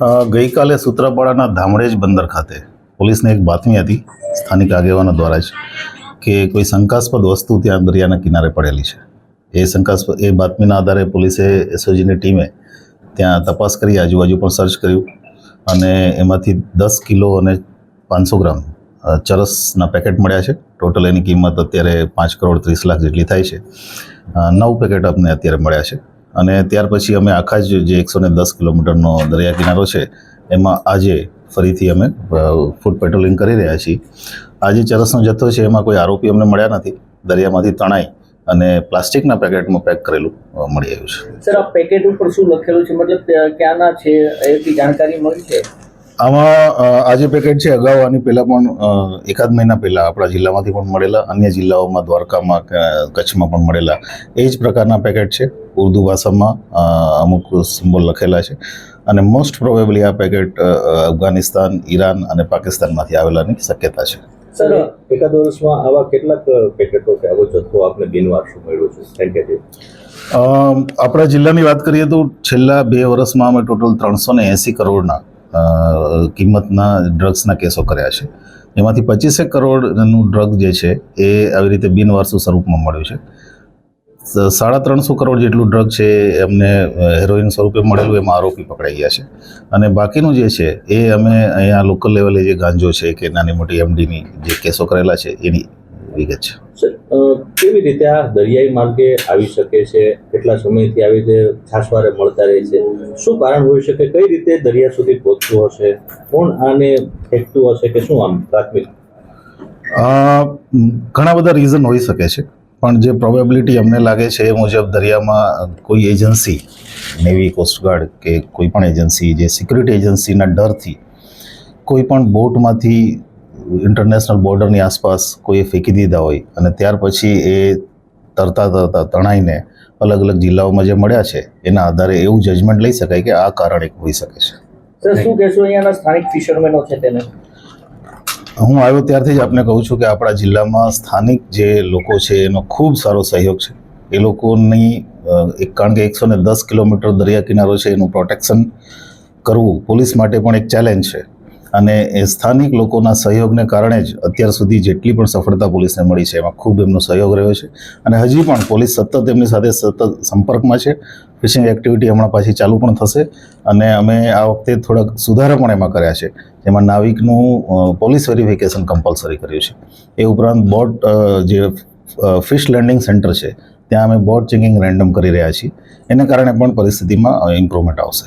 ગઈકાલે સૂત્રાપાડાના ધામરેજ બંદર ખાતે પોલીસને એક બાતમી હતી, સ્થાનિક આગેવાનો દ્વારા જ, કે કોઈ શંકાસ્પદ વસ્તુ ત્યાં દરિયાના કિનારે પડેલી છે. એ શંકાસ્પદ, એ બાતમીના આધારે પોલીસે એસઓજીની ટીમે ત્યાં તપાસ કરી, આજુબાજુ પણ સર્ચ કર્યું અને એમાંથી દસ કિલો અને પાંચસો ગ્રામ ચરસના પેકેટ મળ્યા છે. ટોટલ એની કિંમત અત્યારે પાંચ કરોડ ત્રીસ લાખ જેટલી થાય છે. નવ પેકેટ અમને અત્યારે મળ્યા છે. અને ત્યાર પછી અમે આખા જ જે એકસો ને દસ કિલોમીટરનો દરિયા કિનારો છે, એમાં આજે ફરીથી અમે ફૂડ પેટ્રોલિંગ કરી રહ્યા છીએ. આજે ચરસનો જથ્થો છે, એમાં કોઈ આરોપી અમને મળ્યા નથી. દરિયામાંથી તણાઈ અને પ્લાસ્ટિકના પેકેટમાં પેક કરેલું મળી આવ્યું છે. સર, આ પેકેટ ઉપર શું લખેલું છે? મતલબ ક્યાંના છે? એવી જાણકારી મળી છે? આમાં આજે પેકેટ છે અગાઉ આની પહેલાં પણ એકાદ મહિના પહેલાં આપણા જિલ્લામાંથી પણ મળેલા અન્ય જિલ્લાઓમાં દ્વારકામાં કચ્છમાં પણ મળેલા. એ જ પ્રકારના પેકેટ છે. ઉર્દુ ભાષામાં અમુક સિમ્બોલ લખેલા છે. અને મોસ્ટ પ્રોબેબલી આ પેકેટ અફઘાનિસ્તાન ઈરાન અને પાકિસ્તાનમાંથી આવેલાની શક્યતા છે. સર એકાદ વર્ષમાં આવા કેટલાક પેકેટો કે આવો જથ્થો આપને બિનવારસુ મળ્યો છે. આપણા જિલ્લાની વાત કરીએ તો છેલ્લા બે વર્ષમાં અમે ટોટલ ત્રણસો ને એંસી કરોડના કિંમતના ડ્રગ્સના કેસો કર્યા છે. એમાંથી પચીસેક કરોડનું ડ્રગ જે છે, એ આવી રીતે બિનવારસુ સ્વરૂપમાં મળ્યું છે. સાડા ત્રણસો કરોડ જેટલું ડ્રગ છે એ અમને હેરોઇન સ્વરૂપે મળેલું, એમાં આરોપી પકડાઈ ગયા છે. અને બાકીનું જે છે, એ અમે અહીંયા લોકલ લેવલે જે ગાંજો છે, કે નાની મોટી એમડીની જે કેસો કરેલા છે, એની વિગત છે. કેવી રીતે આ દરિયાઈ માર્ગે આવી શકે છે? કેટલા સમયથી આવી રીતે છાસવારે મળતા રહે છે? શું કારણ હોઈ શકે? કઈ રીતે દરિયા સુધી પહોંચતું હશે? કોણ આને ફેંકતું હશે કે શું આમ પ્રાથમિક? ઘણા બધા રીઝન હોઈ શકે છે. પણ જે પ્રોબેબિલિટી અમને લાગે છે એ મુજબ દરિયામાં કોઈ એજન્સી નેવી કોસ્ટગાર્ડ કે કોઈ પણ એજન્સી જે સિક્યુરિટી એજન્સીના ડરથી કોઈ પણ બોટમાંથી ઇન્ટરનેશનલ બોર્ડરની આસપાસ કોઈએ ફેંકી દીધા હોય અને ત્યાર પછી એ તરતા તરતા તણાઈને અલગ અલગ જિલ્લાઓમાં જે મળ્યા છે એના આધારે એવું જજમેન્ટ લઈ શકાય કે આ કારણ એક હોઈ શકે છે. શું કહેશો અહીંયાના સ્થાનિક ફિશરમેનો છે તેને? હું આવ્યો ત્યારથી જ આપને કહું છું કે આપણા જિલ્લામાં સ્થાનિક જે લોકો છે એનો ખૂબ સારો સહયોગ છે. એ લોકોની એક કારણ કે એકસો ને દસ કિલોમીટર દરિયા કિનારો છે એનું પ્રોટેક્શન કરવું પોલીસ માટે પણ એક ચેલેન્જ છે. અને એ સ્થાનિક લોકોના સહયોગને કારણે જ અત્યાર સુધી જેટલી પણ સફળતા પોલીસને મળી છે, એમાં ખૂબ એમનો સહયોગ રહ્યો છે. અને હજી પણ પોલીસ સતત એમની સાથે સતત સંપર્કમાં છે. ફિશિંગ એક્ટિવિટી હમણાં પાછી ચાલુ પણ થશે અને અમે આ વખતે થોડાક સુધારા પણ એમાં કર્યા છે. જેમાં નાવિકનું પોલીસ વેરિફિકેશન કમ્પલસરી કર્યું છે. એ ઉપરાંત બોટ જે ફિશ લેન્ડિંગ સેન્ટર છે, ત્યાં અમે બોટ ચેકિંગ રેન્ડમ કરી રહ્યા છીએ. એને કારણે પણ પરિસ્થિતિમાં ઇમ્પ્રુવમેન્ટ આવશે.